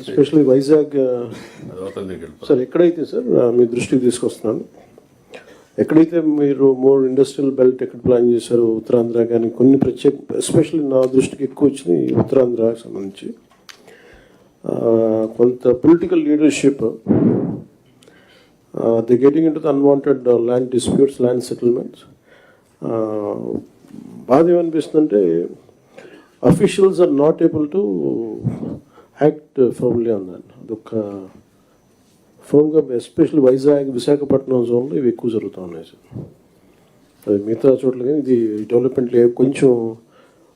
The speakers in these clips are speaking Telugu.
ఎస్పెషల్లీ వైజాగ్. సార్ ఎక్కడైతే సార్ మీ దృష్టికి తీసుకొస్తున్నాను? ఎక్కడైతే మీరు మోర్ ఇండస్ట్రియల్ బెల్ట్ ఎక్కడ ప్లాన్ చేశారో ఉత్తరాంధ్ర కానీ కొన్ని ప్రత్యేక ఎస్పెషల్లీ నా దృష్టికి ఎక్కువ వచ్చినాయి ఉత్తరాంధ్రకు సంబంధించి. ఆ, కొంత political leadership the getting in to the unwanted land disputes land settlements బాధ ఏమనిపిస్తుందంటే officials are not able to act firmly on దాన్ని అదొక ఫర్మ్గా ఎస్పెషల్లీ వైజాగ్ విశాఖపట్నం జోన్లో ఇవి ఎక్కువ జరుగుతూ ఉన్నాయి సార్. అది మిగతా చోట్ల కానీ ఇది డెవలప్మెంట్లో కొంచెం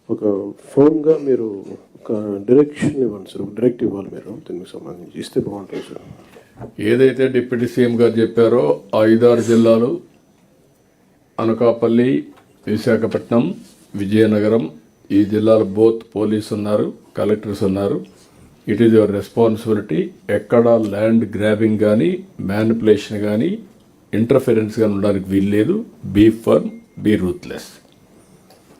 ఒక ఫోన్గా మీరు ఒక డైరెక్షన్ ఇవ్వండి సార్. ఒక డైరెక్ట్ ఇవ్వాలి మీరు. దీనికి సంబంధించి ఇస్తే బాగుంటుంది సార్. ఏదైతే డిప్యూటీ సీఎం గారు చెప్పారో ఐదారు జిల్లాలు అనకాపల్లి విశాఖపట్నం విజయనగరం ఈ జిల్లాలో బోత్ పోలీస్ ఉన్నారు కలెక్టర్స్ ఉన్నారు. ఇట్ ఈజ్ యువర్ రెస్పాన్సిబిలిటీ ఎక్కడ ల్యాండ్ గ్రాబింగ్ కానీ మ్యానిపులేషన్ కానీ ఇంటర్ఫిరెన్స్ కానీ ఉండడానికి వీల్లేదు బీ ఫర్మ్ బీ రూత్లెస్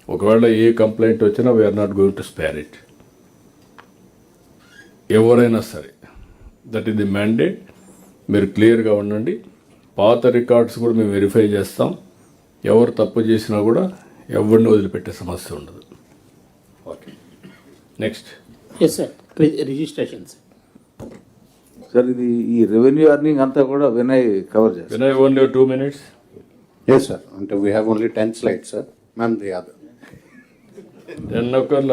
ఒకవేళ ఏ కంప్లైంట్ వచ్చినా we are not going to spare it ఎవరైనా సరే దట్ ఈస్ ది మ్యాండేట్ మీరు క్లియర్గా ఉండండి. పాత రికార్డ్స్ కూడా మేము వెరిఫై చేస్తాం. ఎవరు తప్పు చేసినా కూడా ఎవరిని వదిలిపెట్టే సమస్య ఉండదు. Next yes sir registration sir ఇది ఈ రెవెన్యూ అర్నింగ్ అంతా కూడా వినయ్ కవర్ చేస్తారు only two minutes yes sir అంటే we have only ten slide sir ma'am the other ten ఒకళ్ళ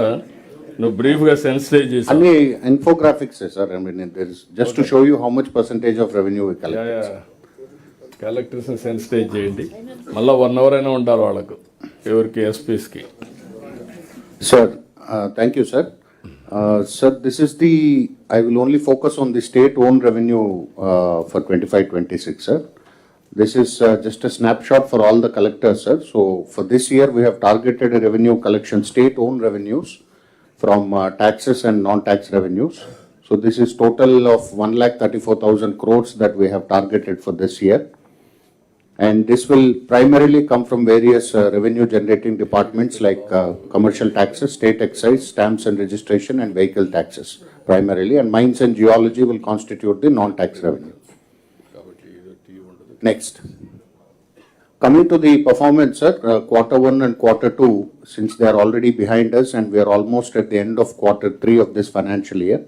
నువ్వు బ్రీఫ్గా సెన్సిటైజ్ అన్ని infographics sir just show you how much percentage of revenue కలెక్టర్స్ని sensitise చేయండి. మళ్ళీ వన్ అవర్ అయినా ఉండాలి వాళ్ళకు. ఎవరికి? ఎస్పీస్కి Sir, uh, thank you, sir. Uh, Sir, this is the, I will only focus on the state-owned revenue uh, for 25-26, sir. This is uh, just a snapshot for all the collectors, sir. So for this year, we have targeted a revenue collection, state-owned revenues from uh, taxes and non-tax revenues. So this is total of 1,34,000 crores that we have targeted for this year. And this will primarily come from various uh, revenue generating departments like uh, commercial taxes, state excise, stamps and registration, and vehicle taxes primarily. And mines and geology will constitute the non-tax revenue. Next. Coming to the performance, sir, uh, quarter one and quarter two, since they are already behind us and we are almost at the end of quarter three of this financial year,